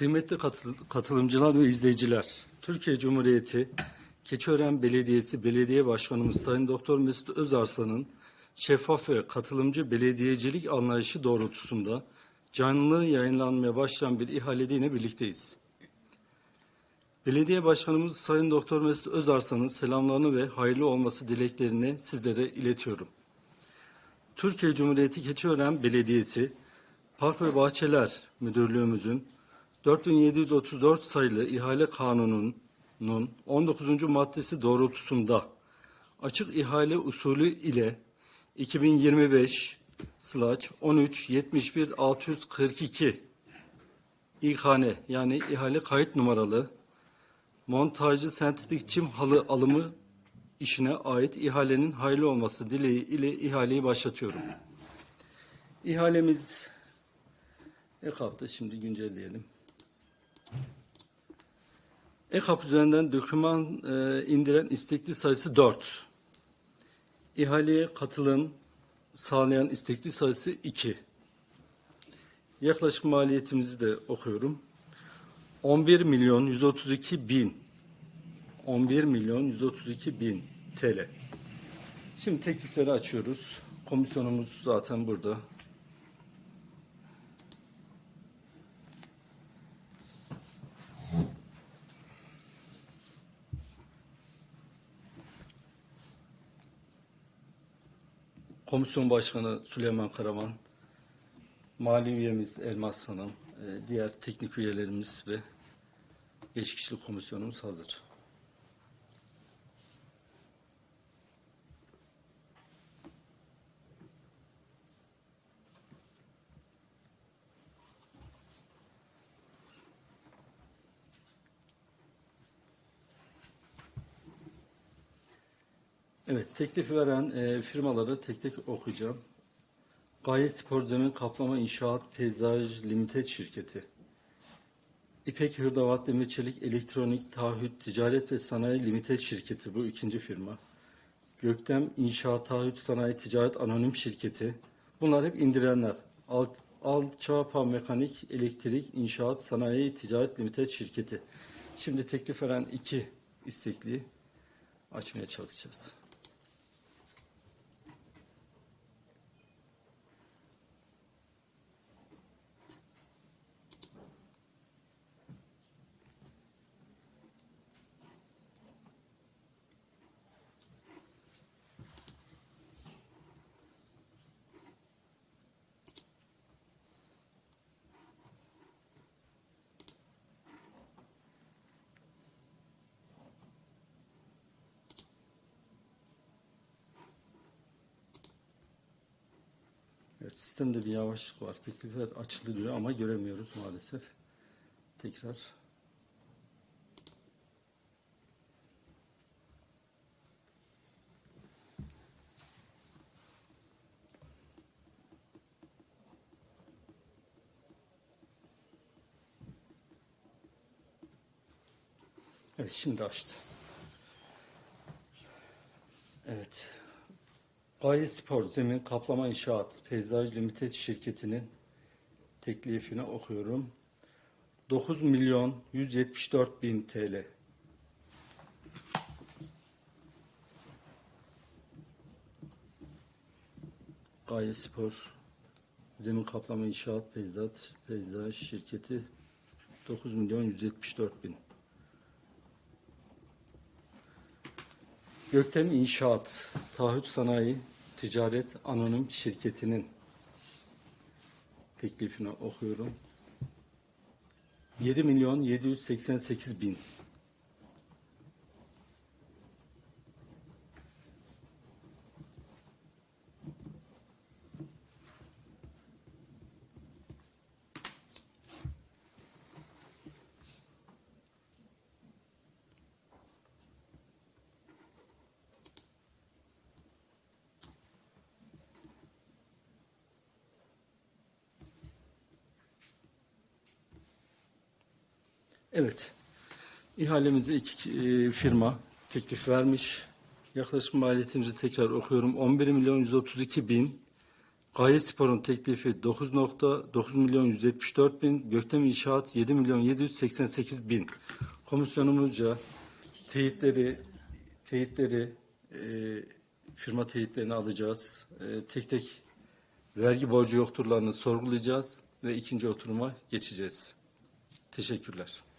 Kıymetli katıl- katılımcılar ve izleyiciler, Türkiye Cumhuriyeti Keçiören Belediyesi Belediye Başkanımız Sayın Doktor Mesut Özarslan'ın şeffaf ve katılımcı belediyecilik anlayışı doğrultusunda canlı yayınlanmaya başlayan bir ihalede yine birlikteyiz. Belediye Başkanımız Sayın Doktor Mesut Özarslan'ın selamlarını ve hayırlı olması dileklerini sizlere iletiyorum. Türkiye Cumhuriyeti Keçiören Belediyesi Park ve Bahçeler Müdürlüğümüzün 4734 sayılı ihale kanununun 19. maddesi doğrultusunda açık ihale usulü ile 2025 slash 13 71 642 İhane yani ihale kayıt numaralı montajlı sentetik çim halı alımı işine ait ihalenin hayırlı olması dileği ile ihaleyi başlatıyorum. İhalemiz EKAP'ta şimdi güncelleyelim. EKAP üzerinden doküman e, indiren istekli sayısı 4. İhaleye katılım sağlayan istekli sayısı 2. Yaklaşık maliyetimizi de okuyorum. 11 milyon 132 bin 11 milyon 132 bin TL. Şimdi teklifleri açıyoruz. Komisyonumuz zaten burada. Komisyon Başkanı Süleyman Karaman, Mali üyemiz Elmas Hanım, e, diğer teknik üyelerimiz ve beş kişilik komisyonumuz hazır. Evet, teklifi veren e, firmaları tek tek okuyacağım. Gaye Spor Zemin Kaplama İnşaat Peyzaj Limited Şirketi. İpek Hırdavat Demir Çelik Elektronik Taahhüt Ticaret ve Sanayi Limited Şirketi bu ikinci firma. Göktem İnşaat Taahhüt Sanayi Ticaret Anonim Şirketi. Bunlar hep indirenler. Alt, Alçapa Mekanik Elektrik İnşaat Sanayi Ticaret Limited Şirketi. Şimdi teklif veren iki istekli açmaya çalışacağız. Evet, sistemde bir yavaşlık var. Teklifler açılıyor ama göremiyoruz maalesef. Tekrar. Evet, şimdi açtı. Evet. Gaye Spor Zemin Kaplama İnşaat Peyzaj Limited şirketinin teklifini okuyorum. 9 milyon 174 bin TL. Gaye Spor Zemin Kaplama İnşaat Peyzaj, Peyzaj şirketi 9 milyon 174 bin. Göktem İnşaat, Taahhüt Sanayi Ticaret Anonim Şirketi'nin teklifini okuyorum. 7 milyon 788 bin. Evet. İhalemize iki e, firma teklif vermiş. Yaklaşık maliyetimizi tekrar okuyorum. 11 milyon 132 bin Gaye Spor'un teklifi 9.9 milyon 174 bin, Göktem İnşaat 7 milyon 788 bin. Komisyonumuzca teyitleri, teyitleri, e, firma teyitlerini alacağız. E, tek tek vergi borcu yokturlarını sorgulayacağız ve ikinci oturuma geçeceğiz. Teşekkürler.